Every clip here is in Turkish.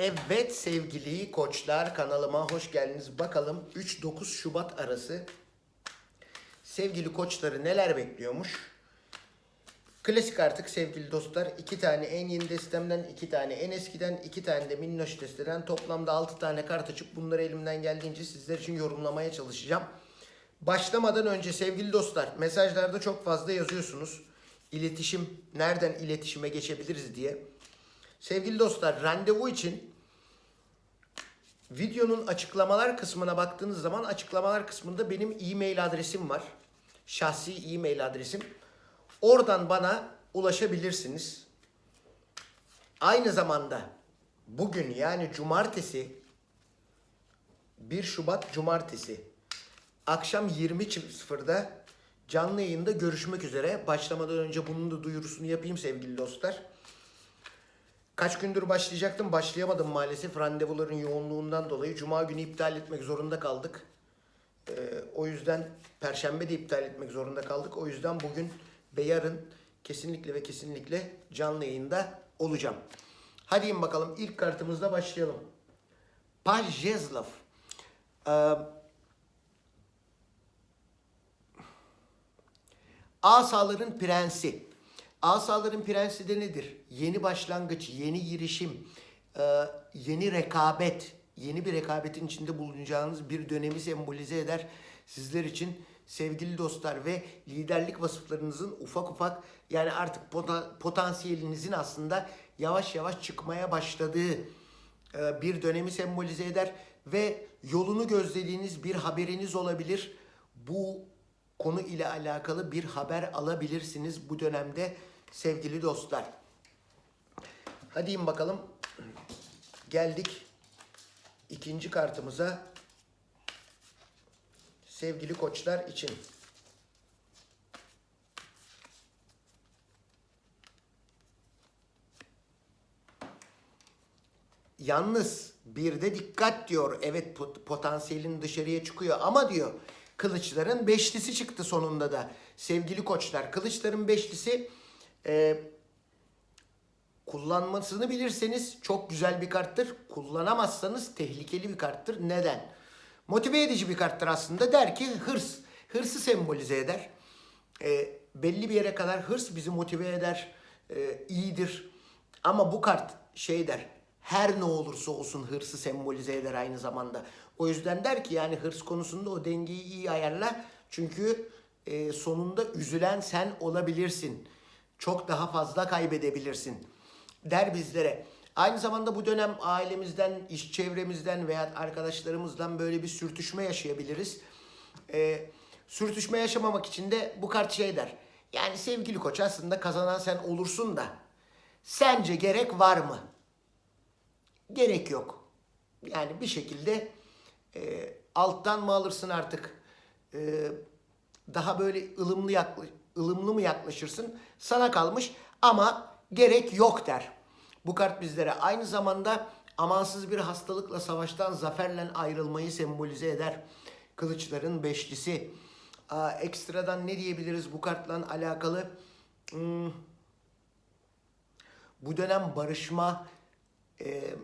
Evet sevgili koçlar kanalıma hoş geldiniz. Bakalım 3-9 Şubat arası sevgili koçları neler bekliyormuş? Klasik artık sevgili dostlar. iki tane en yeni destemden, iki tane en eskiden, iki tane de minnoş desteden toplamda 6 tane kart açıp bunları elimden geldiğince sizler için yorumlamaya çalışacağım. Başlamadan önce sevgili dostlar mesajlarda çok fazla yazıyorsunuz. İletişim, nereden iletişime geçebiliriz diye. Sevgili dostlar randevu için videonun açıklamalar kısmına baktığınız zaman açıklamalar kısmında benim e-mail adresim var. Şahsi e-mail adresim. Oradan bana ulaşabilirsiniz. Aynı zamanda bugün yani cumartesi 1 Şubat cumartesi akşam 20.00'da canlı yayında görüşmek üzere. Başlamadan önce bunun da duyurusunu yapayım sevgili dostlar. Kaç gündür başlayacaktım. Başlayamadım maalesef. Randevuların yoğunluğundan dolayı. Cuma günü iptal etmek zorunda kaldık. Ee, o yüzden Perşembe de iptal etmek zorunda kaldık. O yüzden bugün ve yarın kesinlikle ve kesinlikle canlı yayında olacağım. Hadi in bakalım. ilk kartımızla başlayalım. Pajezlov. Ee, Asaların prensi. Asaların prensi de nedir? Yeni başlangıç, yeni girişim, e, yeni rekabet, yeni bir rekabetin içinde bulunacağınız bir dönemi sembolize eder. Sizler için sevgili dostlar ve liderlik vasıflarınızın ufak ufak yani artık pota- potansiyelinizin aslında yavaş yavaş çıkmaya başladığı e, bir dönemi sembolize eder ve yolunu gözlediğiniz bir haberiniz olabilir. Bu konu ile alakalı bir haber alabilirsiniz bu dönemde sevgili dostlar. Hadi bakalım. Geldik ikinci kartımıza. Sevgili koçlar için. Yalnız bir de dikkat diyor. Evet pot- potansiyelin dışarıya çıkıyor ama diyor kılıçların beşlisi çıktı sonunda da. Sevgili koçlar kılıçların beşlisi e, kullanmasını bilirseniz çok güzel bir karttır. Kullanamazsanız tehlikeli bir karttır. Neden? Motive edici bir karttır aslında. Der ki hırs. Hırsı sembolize eder. E, belli bir yere kadar hırs bizi motive eder. E, iyidir. Ama bu kart şey der. Her ne olursa olsun hırsı sembolize eder aynı zamanda. O yüzden der ki yani hırs konusunda o dengeyi iyi ayarla. Çünkü e, sonunda üzülen sen olabilirsin. Çok daha fazla kaybedebilirsin der bizlere. Aynı zamanda bu dönem ailemizden, iş çevremizden veya arkadaşlarımızdan böyle bir sürtüşme yaşayabiliriz. Ee, sürtüşme yaşamamak için de bu kart şey der. Yani sevgili koç aslında kazanan sen olursun da sence gerek var mı? Gerek yok. Yani bir şekilde e, alttan mı alırsın artık? E, daha böyle ılımlı yakla, ılımlı mı yaklaşırsın? Sana kalmış ama gerek yok der. Bu kart bizlere aynı zamanda amansız bir hastalıkla savaştan zaferle ayrılmayı sembolize eder. Kılıçların beşlisi. Aa, ekstradan ne diyebiliriz bu kartla alakalı? Hmm, bu dönem barışma, e,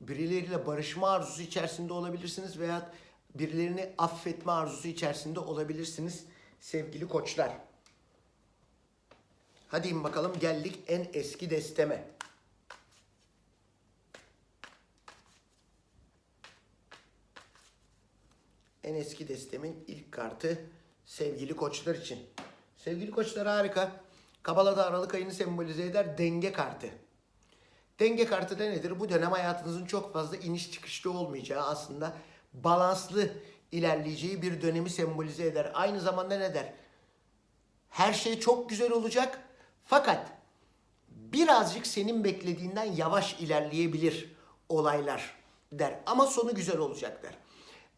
birileriyle barışma arzusu içerisinde olabilirsiniz veya birilerini affetme arzusu içerisinde olabilirsiniz sevgili koçlar. Hadi in bakalım geldik en eski desteme. En eski destemin ilk kartı sevgili koçlar için. Sevgili koçlar harika. Kabala'da Aralık ayını sembolize eder denge kartı. Denge kartı da nedir? Bu dönem hayatınızın çok fazla iniş çıkışlı olmayacağı aslında balanslı ilerleyeceği bir dönemi sembolize eder. Aynı zamanda ne der? Her şey çok güzel olacak fakat birazcık senin beklediğinden yavaş ilerleyebilir olaylar der. Ama sonu güzel olacak der.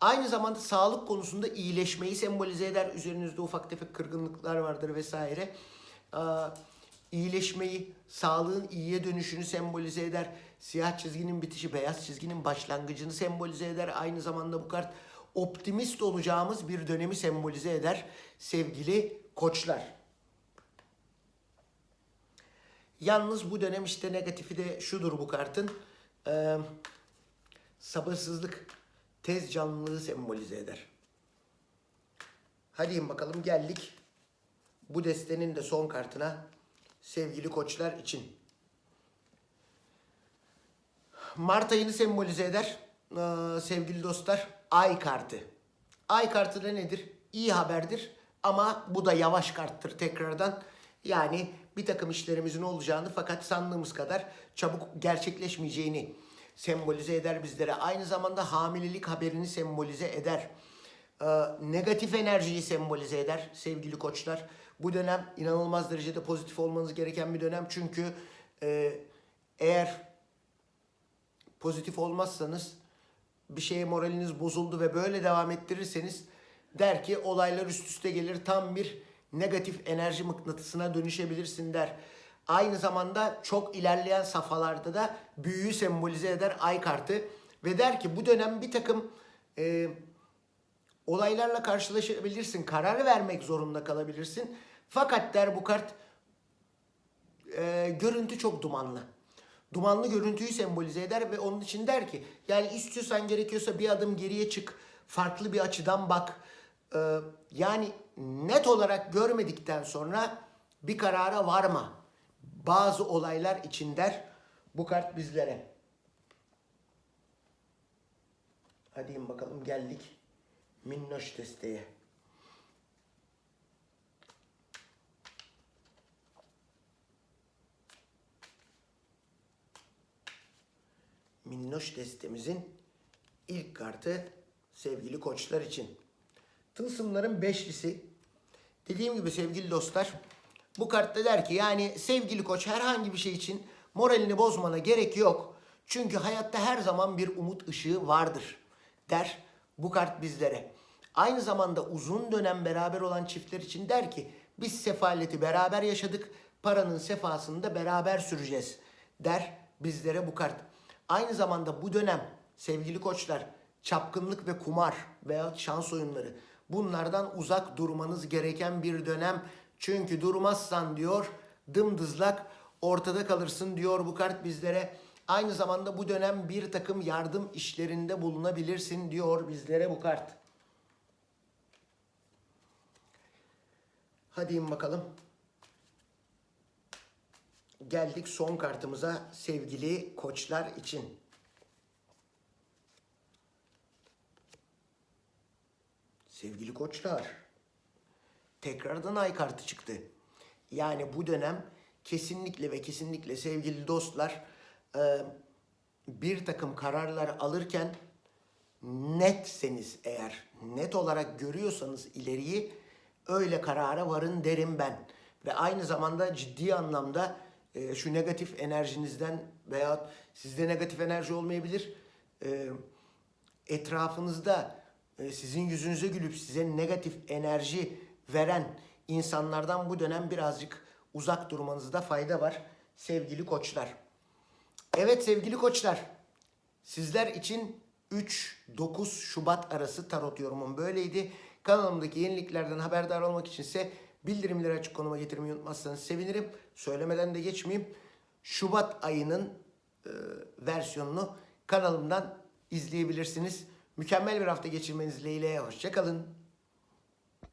Aynı zamanda sağlık konusunda iyileşmeyi sembolize eder. Üzerinizde ufak tefek kırgınlıklar vardır vesaire. Ee, iyileşmeyi, sağlığın iyiye dönüşünü sembolize eder. Siyah çizginin bitişi, beyaz çizginin başlangıcını sembolize eder. Aynı zamanda bu kart optimist olacağımız bir dönemi sembolize eder sevgili koçlar. Yalnız bu dönem işte negatifi de şudur bu kartın. Ee, sabırsızlık, tez canlılığı sembolize eder. Hadi bakalım geldik. Bu destenin de son kartına sevgili koçlar için. Mart ayını sembolize eder ee, sevgili dostlar. Ay kartı. Ay kartı da nedir? İyi haberdir ama bu da yavaş karttır tekrardan. Yani bir takım işlerimizin olacağını fakat sandığımız kadar çabuk gerçekleşmeyeceğini sembolize eder bizlere. Aynı zamanda hamilelik haberini sembolize eder. Ee, negatif enerjiyi sembolize eder sevgili koçlar. Bu dönem inanılmaz derecede pozitif olmanız gereken bir dönem çünkü e, eğer pozitif olmazsanız bir şeye moraliniz bozuldu ve böyle devam ettirirseniz der ki olaylar üst üste gelir tam bir negatif enerji mıknatısına dönüşebilirsin der. Aynı zamanda çok ilerleyen safhalarda da büyüyü sembolize eder ay kartı ve der ki bu dönem bir takım e, olaylarla karşılaşabilirsin, karar vermek zorunda kalabilirsin. Fakat der bu kart e, görüntü çok dumanlı. Dumanlı görüntüyü sembolize eder ve onun için der ki yani istiyorsan gerekiyorsa bir adım geriye çık, farklı bir açıdan bak. E, yani net olarak görmedikten sonra bir karara varma. Bazı olaylar için der bu kart bizlere. Hadi bakalım geldik minnoş desteğe. Minnoş destemizin ilk kartı sevgili koçlar için. Tılsımların beşlisi. Dediğim gibi sevgili dostlar bu kartta der ki yani sevgili koç herhangi bir şey için moralini bozmana gerek yok. Çünkü hayatta her zaman bir umut ışığı vardır der bu kart bizlere. Aynı zamanda uzun dönem beraber olan çiftler için der ki biz sefaleti beraber yaşadık, paranın sefasını da beraber süreceğiz der bizlere bu kart. Aynı zamanda bu dönem sevgili koçlar çapkınlık ve kumar veya şans oyunları bunlardan uzak durmanız gereken bir dönem. Çünkü durmazsan diyor dımdızlak ortada kalırsın diyor bu kart bizlere. Aynı zamanda bu dönem bir takım yardım işlerinde bulunabilirsin diyor bizlere bu kart. Hadi in bakalım. Geldik son kartımıza sevgili koçlar için. Sevgili koçlar, tekrardan ay kartı çıktı. Yani bu dönem kesinlikle ve kesinlikle sevgili dostlar e, bir takım kararlar alırken netseniz eğer, net olarak görüyorsanız ileriyi öyle karara varın derim ben. Ve aynı zamanda ciddi anlamda e, şu negatif enerjinizden veya sizde negatif enerji olmayabilir. E, etrafınızda e, sizin yüzünüze gülüp size negatif enerji veren insanlardan bu dönem birazcık uzak durmanızda fayda var sevgili koçlar. Evet sevgili koçlar, sizler için 3-9 Şubat arası tarot yorumum böyleydi. Kanalımdaki yeniliklerden haberdar olmak içinse bildirimleri açık konuma getirmeyi unutmazsanız sevinirim. Söylemeden de geçmeyeyim. Şubat ayının e, versiyonunu kanalımdan izleyebilirsiniz. Mükemmel bir hafta geçirmeniz dileğiyle. Hoşçakalın.